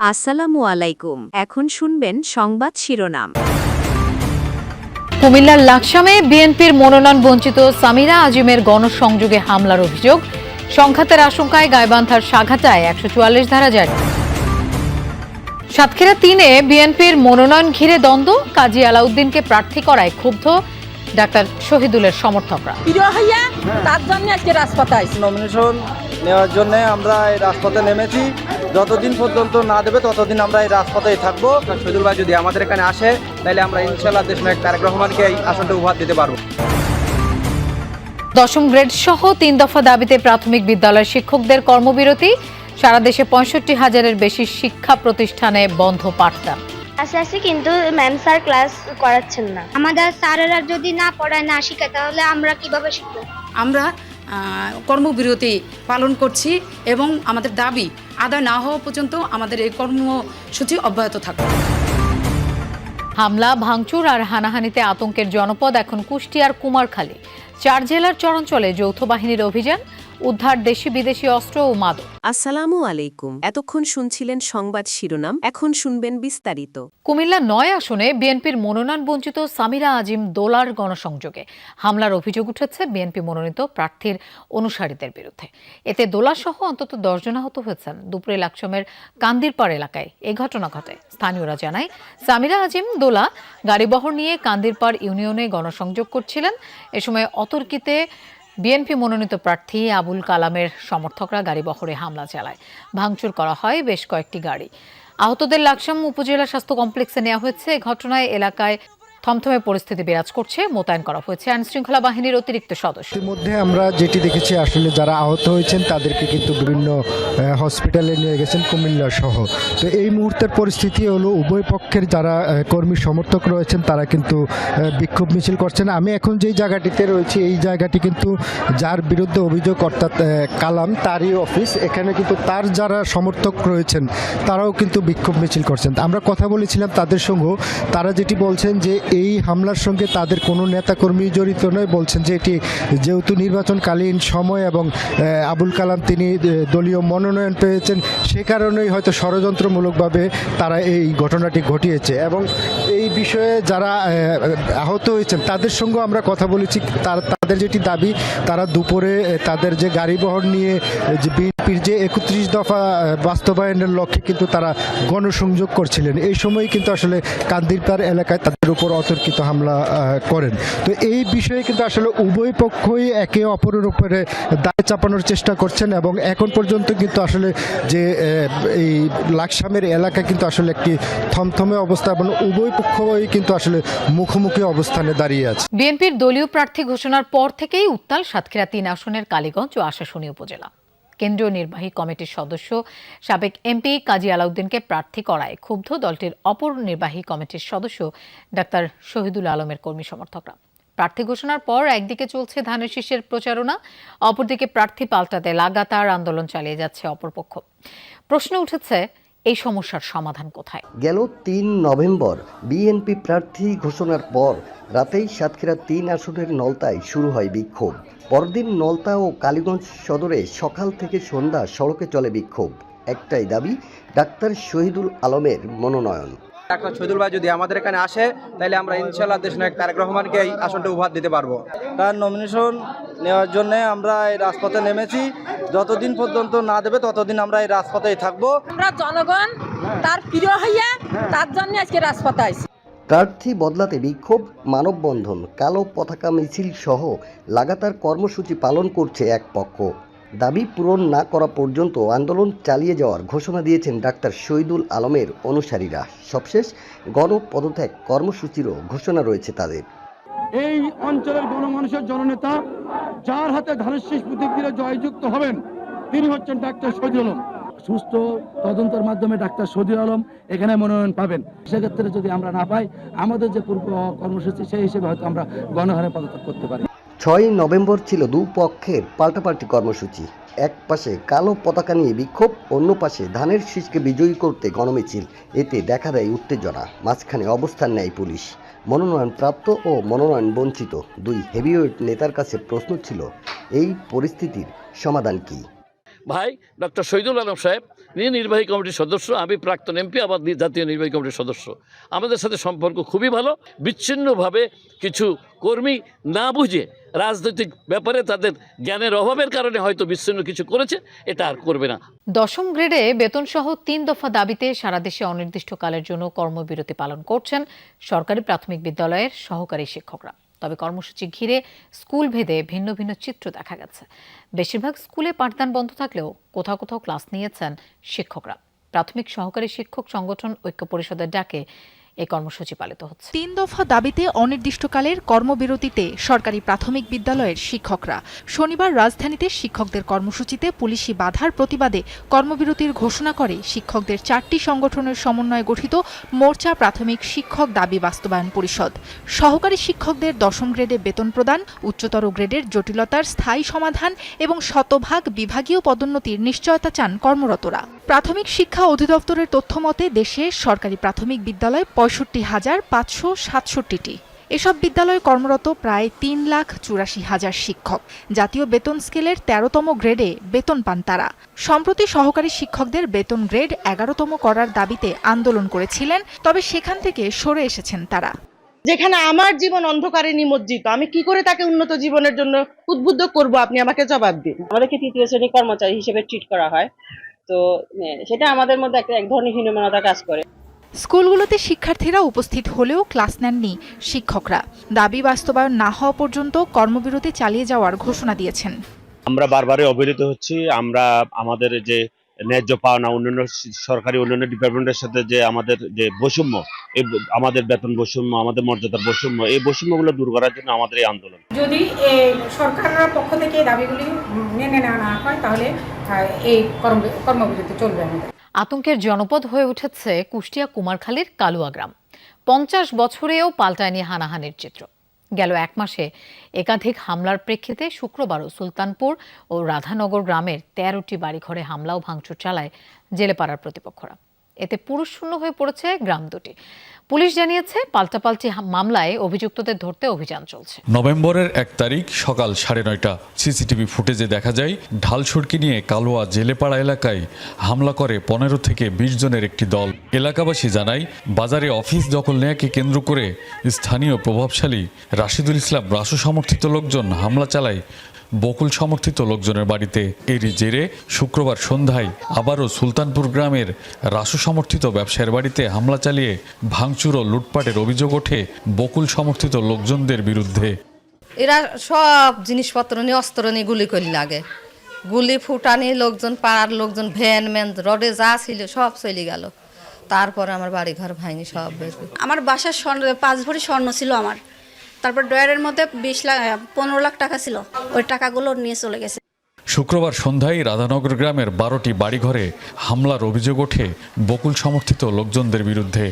আসসালামু আলাইকুম। এখন শুনবেন সংবাদ শিরোনাম। কুমিল্লার লাকসামে বিএনপির মনোনয়ন বঞ্চিত সামিরা আজিমের গণসংযোগে হামলার অভিযোগ। সংঘাতের আশঙ্কায় গাইবান্ধার সাঘাটায় একশো চুয়াল্লিশ ধারা জারি। সাতক্ষীরা তিনে বিএনপির মনোনয়ন ঘিরে দ্বন্দ্ব। কাজী আলাউদ্দিনকে প্রার্থী করায় ক্ষুব্ধ ডাক্তার শহীদুলের সমর্থকরা। প্রিয় হইয়া তার জন্য আজকে রাজপথে নমিনেশন নেওয়ার জন্য আমরা এই রাজপথে নেমেছি। যতদিন পর্যন্ত না দেবে ততদিন আমরা এই রাজপথেই থাকব। শহীদুল ভাই যদি আমাদের এখানে আসে তাহলে আমরা ইনশাল্লাহ দেশ নায়ক তারেক রহমানকে এই আসনটা উপহার দিতে পারব। দশম গ্রেড সহ তিন দফা দাবিতে প্রাথমিক বিদ্যালয়ের শিক্ষকদের কর্মবিরতি। সারা দেশে পঁয়ষট্টি হাজারের বেশি শিক্ষা প্রতিষ্ঠানে বন্ধ পাঠদান আসে আসি কিন্তু ম্যাম স্যার ক্লাস করাচ্ছেন না। আমাদের স্যারেরা যদি না পড়ায় না শিখায় তাহলে আমরা কীভাবে শিখব? আমরা কর্মবিরতি পালন করছি এবং আমাদের দাবি, আদায় না হওয়া পর্যন্ত আমাদের এই কর্মসূচি অব্যাহত থাকবে। হামলা, ভাঙচুর আর হানাহানিতে আতঙ্কের জনপদ এখন কুষ্টিয়ার কুমারখালী। চার জেলার চরঞ্চলে যৌথ বাহিনীর অভিযান উদ্ধার দেশি বিদেশি অস্ত্র ও মাদক। আসসালামু আলাইকুম। এতক্ষণ শুনছিলেন সংবাদ শিরোনাম এখন শুনবেন বিস্তারিত। কুমিল্লা নয় আসনে বিএনপির মনোনয়ন বঞ্চিত সামিরা আজিম দোলার গণসংযোগে। হামলার অভিযোগ উঠেছে বিএনপি মনোনীত প্রার্থীর অনুসারীদের বিরুদ্ধে। এতে দোলাসহ অন্তত দশজন আহত হয়েছেন। দুপুরে লাকসমের কান্দিরপাড় এলাকায় এ ঘটনা ঘটে। স্থানীয়রা জানায় সামিরা আজিম দোলা গাড়িবহর নিয়ে কান্দিরপাড় ইউনিয়নে গণসংযোগ করছিলেন। এ সময় অতর্কিতে বিএনপি মনোনীত প্রার্থী আবুল কালামের সমর্থকরা গাড়িবহরে হামলা চালায়। ভাঙচুর করা হয় বেশ কয়েকটি গাড়ি। আহতদের লাকসাম উপজেলা স্বাস্থ্য কমপ্লেক্সে নেওয়া হয়েছে। ঘটনায় এলাকায় থমথমে পরিস্থিতি বিরাজ করছে, মোতায়েন করা হয়েছে আইন শৃঙ্খলা বাহিনীর অতিরিক্ত সদস্য। ইতিমধ্যে আমরা যেটি দেখেছি, আসলে যারা আহত হয়েছেন, তাদেরকে কিন্তু বিভিন্ন হসপিটালে নিয়ে গেছেন, কুমিল্লা সহ। তো এই মুহূর্তের পরিস্থিতি হলো, উভয় পক্ষের যারা কর্মী সমর্থক রয়েছেন, তারা কিন্তু বিক্ষোভ মিছিল করছেন। আমি এখন যেই জায়গাটিতে রয়েছি, এই জায়গাটি কিন্তু যার বিরুদ্ধে অভিযোগ, অর্থাৎ কালাম, তারই অফিস। এখানে কিন্তু তার যারা সমর্থক রয়েছেন, তারাও কিন্তু বিক্ষোভ মিছিল করছেন। আমরা কথা বলেছিলাম তাদের সঙ্গেও তারা যেটি বলছেন যে এই হামলার সঙ্গে তাদের কোনো নেতাকর্মী জড়িত নয়। বলছেন যে এটি যেহেতু নির্বাচনকালীন সময় এবং আবুল কালাম তিনি দলীয় মনোনয়ন পেয়েছেন সে কারণেই হয়তো ষড়যন্ত্রমূলকভাবে তারা এই ঘটনাটি ঘটিয়েছে। এবং এই বিষয়ে যারা আহত হয়েছেন তাদের সঙ্গেও আমরা কথা বলেছি। তার তাদের যেটি দাবি তারা দুপুরে তাদের যে গাড়িবহর নিয়ে আহ, যে বিএনপির যে একত্রিশ দফা বাস্তবায়নের লক্ষ্যে কিন্তু তারা গণসংযোগ করছিলেন। এই সময় কিন্তু আসলে কান্দিরপাড় এলাকায় তাদের উপর অতর্কিত হামলা করেন। তো এই বিষয়ে কিন্তু আসলে উভয় পক্ষই একে অপরের উপরে দায় চাপানোর চেষ্টা করছেন এবং এখন পর্যন্ত কিন্তু আসলে যে এই লাকসামের এলাকা কিন্তু আসলে একটি থমথমে অবস্থা এবং উভয় পক্ষই কিন্তু আসলে মুখোমুখি অবস্থানে দাঁড়িয়ে আছে। বিএনপির দলীয় প্রার্থী ঘোষণার পর থেকেই উত্তাল সাতক্ষীরা তিন আসনের কালীগঞ্জ ও আশাশুনি উপজেলা। কেন্দ্রীয় নির্বাহী কমিটির সদস্য সাবেক এমপি কাজী আলাউদ্দিনকে প্রার্থী করায় ক্ষুব্ধ দলটির অপর নির্বাহী কমিটির সদস্য ডাক্তার শহীদুল আলমের কর্মী সমর্থকরা। প্রার্থী ঘোষণার পর একদিকে চলছে ধানের শীষের প্রচারণা, অপরদিকে প্রার্থী পাল্টাতে লাগাতার আন্দোলন চালিয়ে যাচ্ছে অপরপক্ষ। প্রশ্ন উঠেছে এই সমস্যার সমাধান কোথায়? গেল তিন নভেম্বর বিএনপি প্রার্থী ঘোষণার পর রাতেই সাতক্ষীরা তিন আসনের নলতায় শুরু হয় বিক্ষোভ। পরদিন নলতা ও কালীগঞ্জ সদরে সকাল থেকে সন্ধ্যা সড়কে চলে বিক্ষোভ। একটাই দাবি ডাক্তার শহীদুল আলমের মনোনয়ন। ডাক্তার শহীদুল ভাই যদি আমাদের এখানে আসে তাহলে আমরা ইনশাল্লাহ দেশ নায়ক তারেক রহমানকে এই আসনটা উপহার দিতে পারব। তার নমিনেশন নেওয়ার জন্য আমরা এই রাজপথে নেমেছি। যতদিন পর্যন্ত না দেবে ততদিন আমরা এই রাজপথেই থাকব। আমরা জনগণ তার প্রিয় হইয়া তার জন্য আজকে রাজপথে আইছি। প্রার্থী বদলাতে বিক্ষোভ মানববন্ধন কালো পতাকা মিছিল সহ লাগাতার কর্মসূচি পালন করছে এক পক্ষ। দাবি পূরণ না করা পর্যন্ত আন্দোলন চালিয়ে যাওয়ার ঘোষণা দিয়েছেন ডাক্তার শহীদুল আলমের অনুসারীরা। সবশেষ গণপদত্যাগ কর্মসূচিরও ঘোষণা রয়েছে তাদের। এই অঞ্চলের গণমানুষের জননেতা যার হাতে ধানের শীষ প্রতীক দিলে জয়যুক্ত হবেন তিনি হচ্ছেন ডাক্তার শহীদুল আলম। সুস্থ তদন্তের মাধ্যমে ডাক্তার শহীদুল আলম এখানে মনোনয়ন পাবেন। সেক্ষেত্রে যদি আমরা না পাই আমাদের যে পূর্ব কর্মসূচি সেই হিসেবে হয়তো আমরা গণহারে পদত্যাগ করতে পারি। ছয় নভেম্বর ছিল দুপক্ষের পাল্টাপাল্টি কর্মসূচি। এক পাশে কালো পতাকা নিয়ে বিক্ষোভ অন্য পাশে ধানের শীষকে বিজয়ী করতে গণমিছিল। এতে দেখা দেয় উত্তেজনা মাঝখানে অবস্থান নেয় পুলিশ। মনোনয়ন প্রাপ্ত ও মনোনয়ন বঞ্চিত দুই হেভিওয়েট নেতার কাছে প্রশ্ন ছিল, এই পরিস্থিতির সমাধান কী? ভাই ডক্টর শহীদুল আলম সাহেব তিনি নির্বাহী কমিটির সদস্য, আমি প্রাক্তন এমপি, আবার জাতীয় নির্বাহী কমিটির সদস্য। আমাদের সাথে সম্পর্ক খুবই ভালো, বিচ্ছিন্নভাবে কিছু কর্মী না বুঝে রাজনৈতিক ব্যাপারে তাদের জ্ঞানের অভাবের কারণে হয়তো বিচ্ছিন্ন কিছু করেছে, এটা আর করবে না। দশম গ্রেডে বেতনসহ তিন দফা দাবিতে সারা দেশে অনির্দিষ্টকালের জন্য কর্মবিরতি পালন করছেন সরকারি প্রাথমিক বিদ্যালয়ের সহকারী শিক্ষকরা। তবে কর্মসূচি ঘিরে স্কুল ভেদে ভিন্ন ভিন্ন চিত্র দেখা গেছে। বেশিরভাগ স্কুলে পাঠদান বন্ধ থাকলেও কোথাও কোথাও ক্লাস নিয়েছেন শিক্ষকরা। প্রাথমিক সহকারী শিক্ষক সংগঠন ঐক্য পরিষদের ডাকে এই কর্মসূচি পালিত হচ্ছে। তিন দফা দাবিতে অনির্দিষ্টকালের কর্মবিরতিতে সরকারি প্রাথমিক বিদ্যালয়ের শিক্ষকরা। শনিবার রাজধানীতে শিক্ষকদের কর্মসূচিতে পুলিশি বাধার প্রতিবাদে কর্মবিরতির ঘোষণা করে শিক্ষকদের চারটি সংগঠনের সমন্বয়ে গঠিত মোর্চা প্রাথমিক শিক্ষক দাবি বাস্তবায়ন পরিষদ। সহকারী শিক্ষকদের দশম গ্রেডে বেতন প্রদান, উচ্চতর গ্রেডের জটিলতার স্থায়ী সমাধান এবং শতভাগ বিভাগীয় পদোন্নতির নিশ্চয়তা চান কর্মরতরা। প্রাথমিক শিক্ষা অধিদপ্তরের তথ্য মতে দেশে সরকারি প্রাথমিক বিদ্যালয় পঁয়ষট্টি হাজার পাঁচশো সাতষট্টিটি। এসব বিদ্যালয়ে কর্মরত প্রায় তিন লাখ চুরাশি হাজার শিক্ষক। জাতীয় বেতন স্কেলের তেরোতম গ্রেডে বেতন পান তারা। সম্প্রতি সহকারী শিক্ষকদের বেতন গ্রেড এগারোতম করার দাবিতে আন্দোলন করেছিলেন তবে সেখান থেকে সরে এসেছেন তারা। যেখানে আমার জীবন অন্ধকারে নিমজ্জিত আমি কি করে তাকে উন্নত জীবনের জন্য উদ্বুদ্ধ করব আপনি আমাকে জবাব দিন। আমাদেরকে তৃতীয় শ্রেণি কর্মচারী হিসেবে ট্রিট করা হয়। তো সেটা আমাদের মধ্যে একটা এক ধরনের হীনমনতা কাজ করে। স্কুলগুলোতে শিক্ষার্থীরা উপস্থিত হলেও ক্লাস নেননি শিক্ষকরা। দাবি বাস্তবায়ন না হওয়া পর্যন্ত কর্মবিরতি চালিয়ে যাওয়ার ঘোষণা দিয়েছেন। আমরা বারবারই অবহেলিত হচ্ছি। আমরা আমাদের যে ন্যায্য পাওনা অন্যান্য সরকারি অন্যান্য ডিপার্টমেন্টের সাথে যে আমাদের যে বৈষম্য এই আমাদের বেতন বৈষম্য আমাদের মর্যাদার বৈষম্য এই বৈষম্যগুলো দূর করার জন্য আমাদের এই আন্দোলন। যদি সরকারের পক্ষ থেকে দাবিগুলি মেনে নেওয়া না হয় তাহলে এই কর্মবিরতি চলবে আমাদের। আতঙ্কের জনপদ হয়ে উঠেছে কুষ্টিয়া কুমারখালীর কালুয়া গ্রাম পঞ্চাশ বছরেও পাল্টায়নি হানাহানির চিত্র। গেল এক মাসে। একাধিক হামলার প্রেক্ষিতে শুক্রবারও সুলতানপুর ও রাধানগর গ্রামের তেরোটি বাড়িঘরে হামলা ও ভাঙচুর চালায় জেলেপাড়ার প্রতিপক্ষরা। এতে পুরুষ শূন্য হয়ে পড়েছে গ্রাম দুটি। পুলিশ জানিয়েছে, পাল্টাপাল্টি মামলায় অভিযুক্তদের ধরতে অভিযান চলছে। নভেম্বরের এক তারিখ সকাল সাড়ে নয়টা, সিসিটিভি ফুটেজে দেখা যায়, ঢাল সড়কি নিয়ে কালোয়া জেলেপাড়া এলাকায় হামলা করে পনেরো থেকে বিশ জনের একটি দল। এলাকাবাসী জানায়, বাজারে অফিস দখল নেয়াকে কেন্দ্র করে স্থানীয় প্রভাবশালী রাশিদুল ইসলাম রাসু সমর্থিত লোকজন হামলা চালায় বকুল সমর্থিত লোকজনের বাড়িতে এরই জেরে শুক্রবার সন্ধ্যায় আবারও সুলতানপুর গ্রামের রাসু সমর্থিত ব্যবসায়ীর বাড়িতে হামলা চালিয়ে ভাঙচুর ও লুটপাটের অভিযোগ ওঠে বকুল সমর্থিত লোকজনদের বিরুদ্ধে। এরা সব জিনিসপত্র নিয়ে অস্ত্র নিয়ে গুলি করলি লাগে। গুলি ফুটানি লোকজন পাড়ার লোকজন ভ্যান ম্যান রডে যা ছিল সব চলে গেল। তারপরে আমার বাড়ি ঘর ভাঙি সব বের আমার বাসার স্বর্ণ পাঁচ ভরি স্বর্ণ ছিল আমার। তারপর ড্রয়ারের মধ্যে বিশ লাখ পনেরো লাখ টাকা ছিল। ওই টাকাগুলো নিয়ে চলে গেছে। শুক্রবার সন্ধ্যায় রাধানগর গ্রামের বারোটি বাড়িঘরে হামলার অভিযোগ ওঠে বকুল সমর্থিত লোকজনদের বিরুদ্ধে।